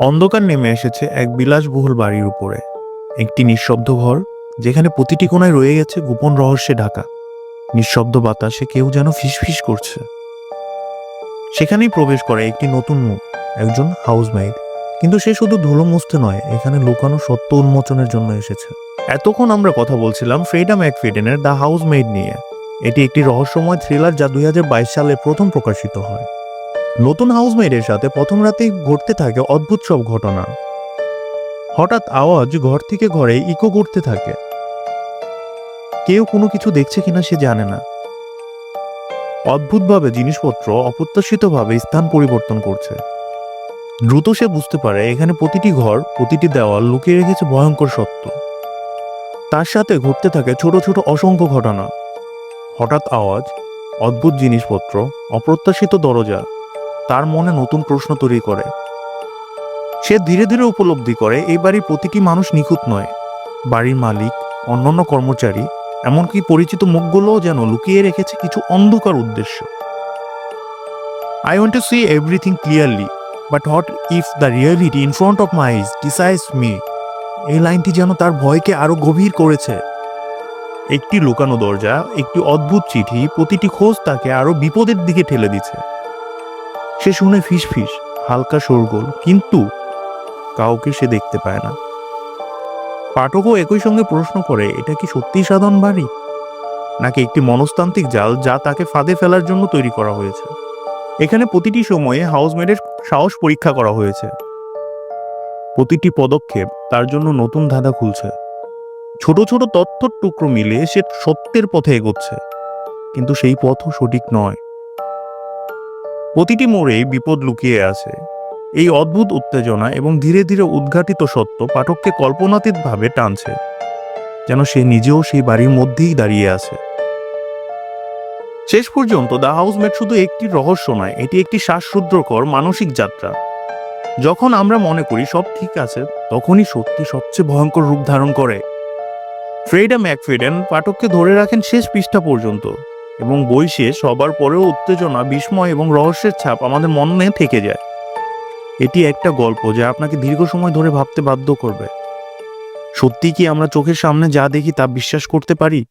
অন্ধকার নেমে এসেছে এক বিলাসবহুল বাড়ির উপরে। একটি নিঃশব্দ ঘর, যেখানে প্রতিটি কোণায় রয়ে গেছে গোপন রহস্যে ঢাকা। নিঃশব্দ বাতাসে কেউ যেন ফিসফিস করছে। সেখানেই প্রবেশ করে একটি নতুন মুখ, একজন হাউসমেইড। কিন্তু সে শুধু ধুলো মুছতে নয়, এখানে লুকানো সত্য উন্মোচনের জন্য এসেছে। এতক্ষণ আমরা কথা বলছিলাম ফ্রেডা ম্যাকফেডেনের দ্য হাউসমেইড নিয়ে। এটি একটি রহস্যময় থ্রিলার যা দুই হাজার বাইশ সালে প্রথম প্রকাশিত হয়। নতুন হাউসমেইডের সাথে প্রথম রাতেই ঘটতে থাকে অদ্ভুত সব ঘটনা। হঠাৎ আওয়াজ ঘর থেকে ঘরে ইকো করতে থাকে। কেউ কোনো কিছু দেখছে কিনা সে জানে না। অদ্ভুতভাবে জিনিসপত্র অপ্রত্যাশিতভাবে স্থান পরিবর্তন করছে। দ্রুত সে বুঝতে পারে এখানে প্রতিটি ঘর, প্রতিটি দেওয়াল লুকিয়ে রেখেছে ভয়ঙ্কর সত্য। তার সাথে ঘটতে থাকে ছোট ছোট অসংখ্য ঘটনা। হঠাৎ আওয়াজ, অদ্ভুত জিনিসপত্র, অপ্রত্যাশিত দরজা তার মনে নতুন প্রশ্ন তৈরি করে। সে ধীরে ধীরে উপলব্ধি করে, এই বাড়ির প্রতিটি মানুষ নিখুঁত নয়। বাড়ির মালিক, অন্যান্য কর্মচারী, এমনকি পরিচিত মুখগুলোও যেন লুকিয়ে রেখেছে কিছু অন্ধকার উদ্দেশ্য। I want to see everything clearly but what if the reality in front of my decides me এই লাইনটি যেন তার ভয়কে আরও গভীর করেছে। একটি লুকানো দরজা, একটি অদ্ভুত চিঠি, প্রতিটি খোঁজ তাকে আরও বিপদের দিকে ঠেলে দিচ্ছে। সে শুনে ফিস ফিস হালকা শোরগোল, কিন্তু কাউকে সে দেখতে পায় না। পাঠকও একই সঙ্গে প্রশ্ন করে, এটা কি সত্যিই সাধারণ বাড়ি নাকি একটি মনস্তান্ত্রিক জাল যা তাকে ফাঁদে ফেলার জন্য তৈরি করা হয়েছে? এখানে প্রতিটি সময়ে হাউসমেটের সাহস পরীক্ষা করা হয়েছে। প্রতিটি পদক্ষেপ তার জন্য নতুন ধাঁধা খুলছে। ছোট ছোট তথ্যর টুকরো মিলে সে সত্যের পথে এগোচ্ছে। কিন্তু সেই পথও সঠিক নয়। প্রতিটি মোড়েই বিপদ লুকিয়ে আছে। এই অদ্ভুত উত্তেজনা এবং ধীরে ধীরে উদ্ঘাটিত সত্য পাঠককে কল্পনাতীতভাবে টানছে, যেন সে নিজেও সেই বাড়ির মধ্যেই দাঁড়িয়ে আছে। শেষ পর্যন্ত দ্য হাউসমেট শুধু একটি রহস্য নয়, এটি একটি শ্বাসরুদ্রকর মানসিক যাত্রা। যখন আমরা মনে করি সব ঠিক আছে, তখনই সত্যি সবচেয়ে ভয়ঙ্কর রূপ ধারণ করে। ফ্রেডা ম্যাকফেডেন পাঠককে ধরে রাখেন শেষ পৃষ্ঠা পর্যন্ত। এবং বই শেষ হবার পরেও উত্তেজনা, বিস্ময় এবং রহস্যের ছাপ আমাদের মনে থেকে যায়। এটি একটা গল্প যা আপনাকে দীর্ঘ সময় ধরে ভাবতে বাধ্য করবে। সত্যি কি আমরা চোখের সামনে যা দেখি তা বিশ্বাস করতে পারি?